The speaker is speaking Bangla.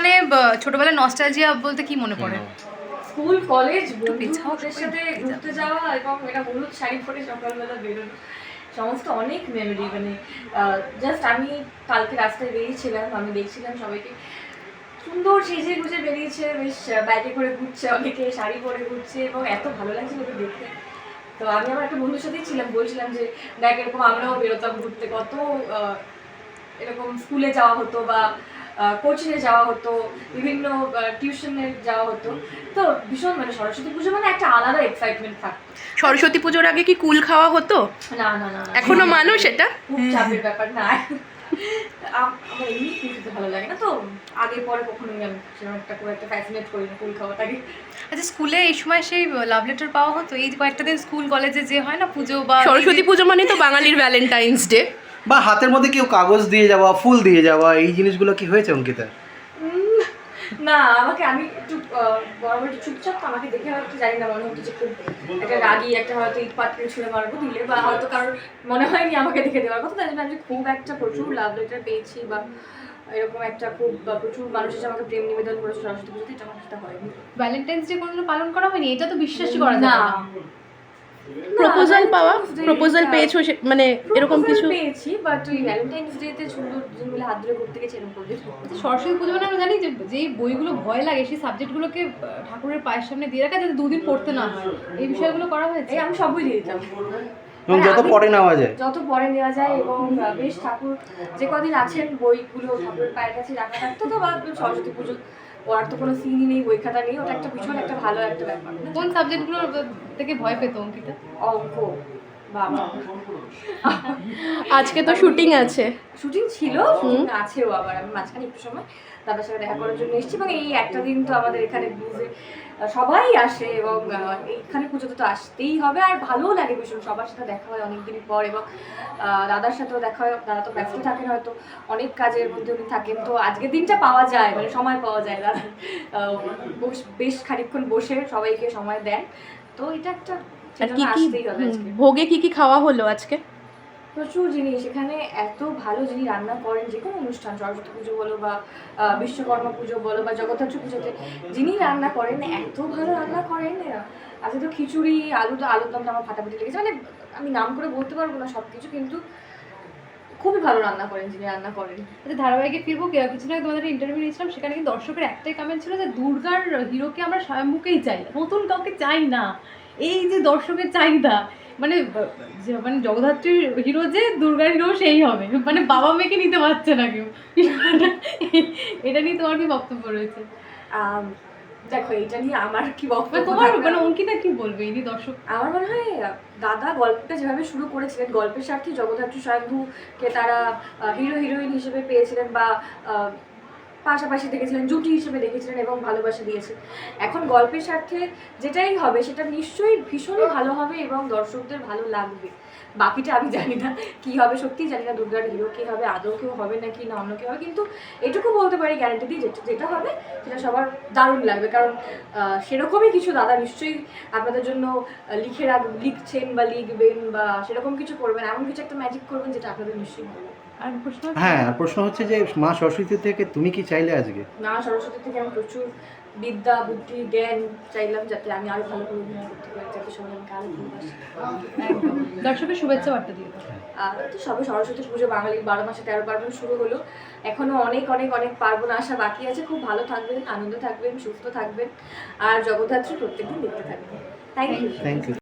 মানে ছোটবেলায় নস্টালজিয়া বলতে কি মনে পড়ে? স্কুল কলেজ বন্ধুদের সাথে ঘুরতে যাওয়া এবং এটা হলুদ শাড়ি পরে সকালবেলা বেরোনো সমস্ত অনেক মেমোরি মানে জাস্ট আমি কালকে রাস্তায় বেরিয়েছিলাম আমি দেখছিলাম সবাইকে। সুন্দর সেজে গুজে বেরিয়েছে বেশ বাইকে করে ঘুরছে অনেকে শাড়ি পরে ঘুরছে এবং এত ভালো লাগছে ওদের দেখতে। তো আমি আমার একটা বন্ধুর সাথেই ছিলাম বলছিলাম যে দেখ এরকম আমরাও বেরোতাম ঘুরতে কত এরকম স্কুলে যাওয়া হতো বা কোচিংয়ে যাওয়া হতো বিভিন্ন টিউশনে যাওয়া হতো। তো ভীষণ মানে সরস্বতী পুজো মানে একটা আলাদা এক্সাইটমেন্ট থাকতো। সরস্বতী পুজোর আগে কি কুল খাওয়া হতো? না না না। এখনও মানুষ এটা? খুব চাপের ব্যাপার না। আমার এমনি কুল খেতে ভালো লাগে না তো আগে পরে কখনোই আমি সেরকম একটা খুব একটা ফ্যাসিনেট করি না কুল খাওয়াটাকে আচ্ছা স্কুলে এই সময় সেই লাভ লেটার পাওয়া হতো? এই কয়েকটা দিন স্কুল কলেজে যে হয় না পুজো বা সরস্বতী পুজো মানে তো বাঙালির ভ্যালেন্টাইন্স ডে বা হাতের মধ্যে কেউ কাগজ দিয়ে যাওয়া ফুল দিয়ে যাওয়া এই জিনিসগুলো কি হয়েছে অঙ্কিতা? না আমাকে আমি একটু বরাবর চুপচাপ তো আমাকে দেখে হয়তো জানি না মনে হতো যে খুব একটা রাগি একটা হয়তো ইট পাত্রে ছুঁড়ে মারবো দিলে বা হয়তো কারোর মনে হয়নি আমাকে দেখে দেওয়ার কথা তাই জন্য আমি খুব একটা প্রচুর লাভ লেটার পেয়েছি বা এরকম একটা খুব বা প্রচুর মানুষ এসে আমাকে প্রেম নিবেদন করেছে সরস্বতী পুজোতে এটা আমার সাথে হয়নি। ভ্যালেন্টাইন্স ডে কোনোদিনও পালন করা হয়নি? এটা তো বিশ্বাসই করা যায় না। প্রপোজাল পাওয়া প্রপোজাল টা- পেয়েছ মানে এরকম কিছু? পেয়েছি বাট ওই ভ্যালেন্টাইন্স ডে তে সুন্দর দুজন মিলে হাত ধরে ঘুরতে গেছি এরকম করে আচ্ছা, সরস্বতী পুজো মানে আমরা জানি যে যেই বইগুলো ভয় লাগে সেই সাবজেক্টগুলোকে ঠাকুরের পায়ের সামনে দিয়ে রাখা যাতে দুদিন পড়তে না হয়। এই বিষয়গুলো করা হয়েছে? এই আমি সব বই দিয়ে দিতাম। এবং মানে যত পরে নেওয়া যায়। যত পরে নেওয়া যায় এবং বেশ ঠাকুর যে কদিন আছেন বইগুলো ঠাকুরের পায়ের কাছে রাখা থাকতো তো বা সরস্বতী পুজো পড়ার তো কোনো সিনই নেই বই খাতা নেই ওটা একটা ভীষণ একটা ভালো একটা ব্যাপার। কোন সাবজেক্টগুলো থেকে ভয় পেত অঙ্কিতা? অঙ্ক বাবা। আজকে তো শুটিং আছে। শুটিং ছিল আছেও আবার আমি মাঝখানে একটু সময় দাদার সাথে দেখা করার জন্য এসেছি এবং এই একটা দিন তো আমাদের এখানে ব্লুজে সবাই আসে এবং এইখানে পুজোতে তো আসতেই হবে। আর ভালোও লাগে ভীষণ সবার সাথে দেখা হয় অনেকদিন পর এবং দাদার সাথেও দেখা হয় দাদা তো ব্যস্ত থাকেন হয়তো অনেক কাজের মধ্যে উনি থাকেন। তো আজকের দিনটা পাওয়া যায় মানে সময় পাওয়া যায় দাদা। বস- বেশ খানিকক্ষণ বসে সবাইকে সময় দেন। তো এটা একটা ভোগে কি কি খাওয়া হলো আজকে? প্রচুর জিনিস এখানে এত ভালো যিনি রান্না করেন, যে কোনো অনুষ্ঠান, সরস্বতী পুজো বলো বা বিশ্বকর্মা পুজো বলো বা জগদ্ধাত্রী পুজোতে, যিনি রান্না করেন, এত ভালো রান্না করেন আজকে তো খিচুড়ি, আলু তো, আলুর দমটা আমার ফাটাফাটি লেগেছে। মানে আমি নাম করে বলতে পারব না সব কিছু কিন্তু খুবই ভালো রান্না করেন যিনি রান্না করেন। আচ্ছা ধারাবাহিকে ফিরবো, কে- কিছুদিন আগে তোমাদের ইন্টারভিউ নিয়েছিলাম, সেখানে কিন্তু দর্শকের একটাই কমেন্ট ছিল যে দুর্গার হিরোকে আমরা স্বয়ম্ভুকেই চাই নতুন কাউকে চাই না। এই যে দর্শকের চাহিদা মানে যে মানে জগদ্ধাত্রীর হিরো যে দুর্গা হিরো সেই হবে। মানে বাবা মেয়েকে নিতে পারছে না কেউ। এটা নিয়ে তোমার কি বক্তব্য রয়েছে? দেখো এটা নিয়ে আমার কি মানে বক্তব্য তোমার মানে অঙ্কিতা কি বলবে? এই দর্শক। আমার মনে হয় দাদা গল্পটা যেভাবে শুরু করেছিলেন গল্পের স্বার্থে জগদ্ধাত্রী স্বয়ম্ভুকে তারা হিরো হিরোইন হিসেবে পেয়েছিলেন বা পাশাপাশি দেখেছিলেন, জুটি হিসেবে দেখেছিলেন এবং ভালোবাসা দিয়েছেন। এখন গল্পের স্বার্থে যেটাই হবে, সেটা নিশ্চয়ই ভীষণই ভালো হবে এবং দর্শকদের ভালো লাগবে। বাকিটা আমি জানি না, কি হবে সত্যিই জানি না, দুর্গার হিরো কি হবে, আদৌ কেউ হবে নাকি না অন্য কেউ হবে, কিন্তু এটুকু বলতে পারি গ্যারান্টি দিই যেটা যেটা হবে, সেটা সবার দারুণ লাগবে। কারণ সেরকমই কিছু দাদা নিশ্চয়ই আপনাদের জন্য লিখে রাখ, লিখছেন বা লিখবেন বা সেরকম কিছু করবেন, এমন কিছু একটা ম্যাজিক করবেন যেটা আপনাদের নিশ্চয়ই ভালো। আর প্রশ্ন হ্যাঁ আর প্রশ্ন হচ্ছে যে মা সরস্বতী থেকে তুমি কি চাইলে আজকে? মা সরস্বতী থেকে আমি প্রচুর বিদ্যা বুদ্ধি জ্ঞান চাইলাম যাতে আমি আরও ভালো করে অভিনয় করতে পারি যাতে সবাই আমাকে আরও ভালোবাসে। একদম। দর্শকের শুভেচ্ছা বার্তা দিয়ে আর তো সবে সরস্বতী পুজো বাঙালির বারো মাসে তেরো পার্বণ শুরু হলো। এখনও অনেক অনেক অনেক পার্বণ আসা বাকি আছে। খুব ভালো থাকবেন আনন্দ থাকবেন সুস্থ থাকবেন। আর জগদ্ধাত্রী প্রত্যেকদিন দেখতে থাকবেন। Thank you thank you